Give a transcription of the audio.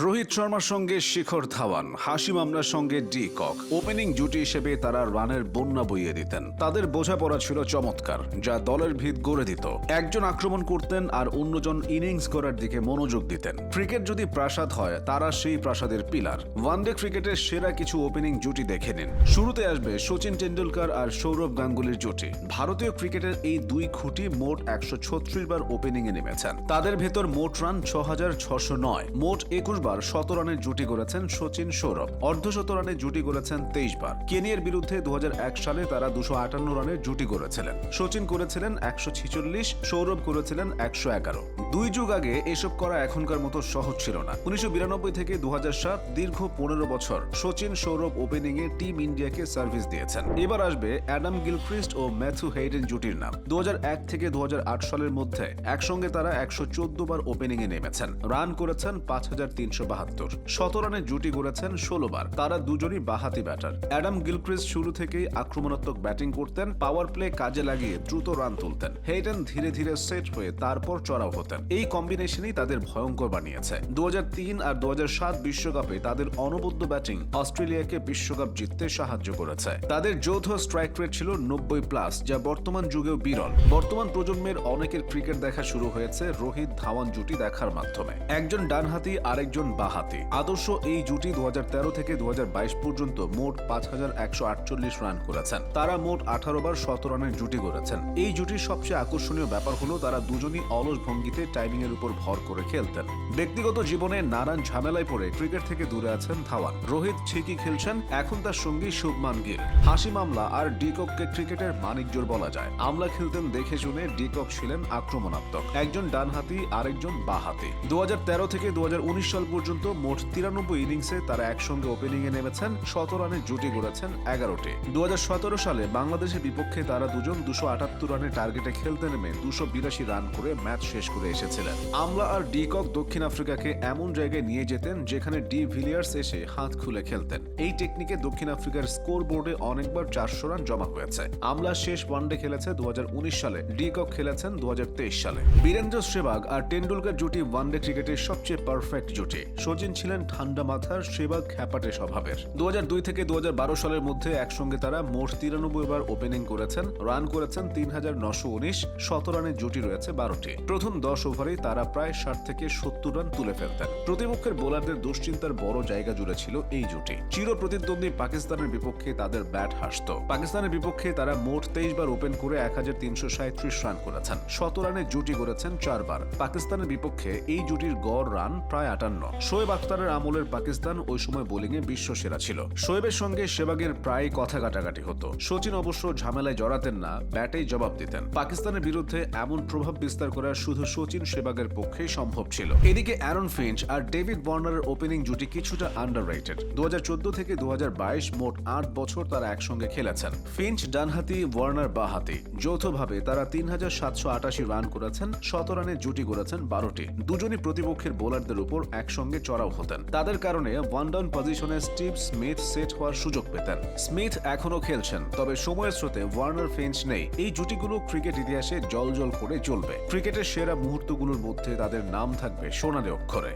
রোহিত শর্মার সঙ্গে শিখর ধাওয়ান হাসিম মামলার সঙ্গে ডি কক। ওপেনিং জুটি হিসেবে তারা রানের বন্যা বইয়ে দিতেন। তাদের বোঝাপড়া ছিল চমৎকার, যা দলের ভিত গড়ে দিত। একজন আক্রমণ করতেন আর অন্যজন ইনিংস করার দিকে মনোযোগ দিতেন। ক্রিকেট যদি প্রাসাদ হয়, তারা সেই প্রাসাদের পিলার। ওয়ানডে ক্রিকেটের সেরা কিছু ওপেনিং জুটি দেখে নিন। শুরুতে আসবে সচিন টেন্ডুলকার আর সৌরভ গাঙ্গুলির জুটি। ভারতীয় ক্রিকেটের এই দুই খুঁটি মোট একশো ছত্রিশ বার ওপেনিং এ নেমেছেন। তাদের ভেতর মোট রান ছ হাজার ছশো নয়। মোট একুশ বার শত রানের জুটি করেছেন সচিন সৌরভ। অর্ধশত রানের জুটি করেছেন তেইশ বার। কেনিয়ার বিরুদ্ধে দু সালে তারা দুশো আটান্ন রানের জুটি করেছিলেন সচিন করেছিলেন একশো ছিচল্লিশ, সৌরভ করেছিলেন একশো এগারো। দুই যুগ আগে এসব করা এখনকার মতো সহজ ছিল না। উনিশশো বিরানব্বই থেকে দু দীর্ঘ পনেরো বছর সচিন সৌরভ ওপেনিং এ টিম ইন্ডিয়াকে সার্ভিস দিয়েছেন। এবার আসবে অ্যাডাম গিলক্রিস্ট ও ম্যাথু হেইডেন জুটির নাম। দু হাজার এক থেকে দু হাজার আট সালের মধ্যে একসঙ্গে তারা একশো চোদ্দ বার ওপেনিং এ নেমেছেন। রান করেছেন পাঁচ হাজার তিন তিনশো বাহাত্তর। শত রানের জুটি করেছেন ষোলো বার তারা দুজনই বাহাতি ব্যাটার। অ্যাডাম গিলক্রিস্ট শুরু থেকেই আক্রমণাত্মক ব্যাটিং করতেন, পাওয়ার প্লে কাজে লাগিয়ে দ্রুত রান তুলতেন। হেইডেন ধীরে ধীরে সেট হয়ে তারপর চড়াও হতেন। এই কম্বিনেশনই তাদের ভয়ঙ্কর বানিয়েছে। দু আর দু বিশ্বকাপে তাদের অনবদ্য ব্যাটিং অস্ট্রেলিয়াকে বিশ্বকাপ জিততে সাহায্য করেছে। তাদের যৌথ স্ট্রাইক রেট ছিল নব্বই প্লাস, যা বর্তমান যুগেও বিরল। বর্তমান প্রজন্মের অনেকের ক্রিকেট দেখা শুরু হয়েছে রোহিত ধাওয়ান জুটি দেখার মাধ্যমে। একজন ডানহাতি আরেকজন বাহাতি আদর্শ এই জুটি দু হাজার তেরো থেকে দু পর্যন্ত মোট পাঁচ রান করেছেন। তারা মোট আঠারো বার শত রানের জুটি করেছেন এই জুটির সবচেয়ে আকর্ষণীয় ব্যাপার হলো তারা দুজনই অলস ভঙ্গিতে টাইমিং এর উপর ভর করে খেলতেন। ব্যক্তিগত জীবনে নানান ঝামেলায় পড়ে ক্রিকেট থেকে দূরে আছেন ধাওয়ান। রোহিত ঠিকই খেলছেন, এখন তার সঙ্গী শুভমান গিল। হাসি মামলা আর ডিকককে ক্রিকেটের মানিকজোর বলা যায়। আমলা খেলতেন দেখে শুনে ডিকক ছিলেন আক্রমণাত্মক। একজন ডানহাতি, আরেকজন বাহাতি দু হাজার তেরো থেকে দু সাল পর্যন্ত মোট তিরানব্বই ইনিংসে তারা একসঙ্গে ওপেনিং এ নেমেছেন। শত রানের জুটি গড়েছেন এগারোটি। দু সালে বাংলাদেশের বিপক্ষে তারা দুজন দুশো আটাত্তর রানের টার্গেটে খেলতে নেমে দুশো বিরাশি রান করে ম্যাচ শেষ করে এসেছিলেন। আমলা আর ডিকক দক্ষিণ আফ্রিকাকে এমন জায়গায় নিয়ে যেতেন যেখানে ডি ভিলিয়ার্স এসে হাত খুলে খেলতেন। এই টেকনিকে দক্ষিণ আফ্রিকার স্কোর বোর্ডে অনেকবার চারশো রান জমা হয়েছে। আমলা শেষ ওয়ানডে খেলেছে দু হাজার উনিশ সালে, ডিকক খেলেছেন দু হাজার তেইশ সালে। বীরেন্দ্র সেবাগ আর টেন্ডুলকার জুটি ওয়ানডে ক্রিকেটের সবচেয়ে পারফেক্ট জুটি। সচিন ছিলেন ঠান্ডা মাথার সেবাগ খ্যাপাটে স্বভাবের। দু হাজার দুই থেকে দু হাজার বারো সালের মধ্যে একসঙ্গে তারা মোট তিরানব্বই বার ওপেনিং করেছেন, রান করেছেন তিন হাজার নশো উনিশ, শত রানের জুটি রয়েছে বারোটি। প্রথম দশ ওভারেই তারা প্রায় ষাট থেকে সত্তর রান তুলে ফেলতেন। প্রতিপক্ষের বোলারদের দুশ্চিন্তার বড় জায়গা জুড়ে ছিল এই জুটি। চির প্রতিদ্বন্দ্বী পাকিস্তানের বিপক্ষে তাদের ব্যাট হাসত। পাকিস্তানের বিপক্ষে তারা মোট তেইশ বার ওপেন করে এক হাজার তিনশো সাঁত্রিশ রান করেছেন। শত রানের জুটি করেছেন চারবার। পাকিস্তানের বিপক্ষে এই জুটির গড় রান প্রায় আটান্ন। শোয়েব আখতারের আমলের পাকিস্তান ওই সময় বোলিংয়ে বিশ্ব সেরা ছিল। শোয়েবের সঙ্গে সেবাগের প্রায় কথা কাটাকাটি হতো। সচিন অবশ্য ঝামেলায় জড়াতেন না, ব্যাটেই জবাব দিতেন। পাকিস্তানের বিরুদ্ধে এমন প্রভাব বিস্তার করা শুধু সচিন সেবাগের পক্ষেই সম্ভব ছিল। এদিকে অ্যারন ফিঞ্চ আর ডেভিড ওয়ার্নারের ওপেনিং জুটি কিছুটা আন্ডার রেটেড দু থেকে দু হাজার বাইশ মোট আট বছর তারা একসঙ্গে খেলেছেন। ফিঞ্চ ডানহাতি, ওয়ার্নার বাহাতি। যৌথভাবে তারা তিন হাজার সাতশো আটাশি রান করেছেন, শত রানের জুটি করেছেন বারোটি। দুজনই প্রতিপক্ষের বোলারদের উপর একসঙ্গে চড়াও হতেন। তাদের কারণে ওয়ান ডাউন পজিশনে স্টিভ স্মিথ সেট হওয়ার সুযোগ পেতেন। স্মিথ এখনও খেলছেন, তবে সময়ের স্রোতে ওয়ার্নার ফেঞ্চ নেই। এই জুটিগুলো ক্রিকেট ইতিহাসে জল জল করে চলবে। ক্রিকেটের সেরা মুহূর্তগুলোর মধ্যে তাদের নাম থাকবে সোনালী অক্ষরে।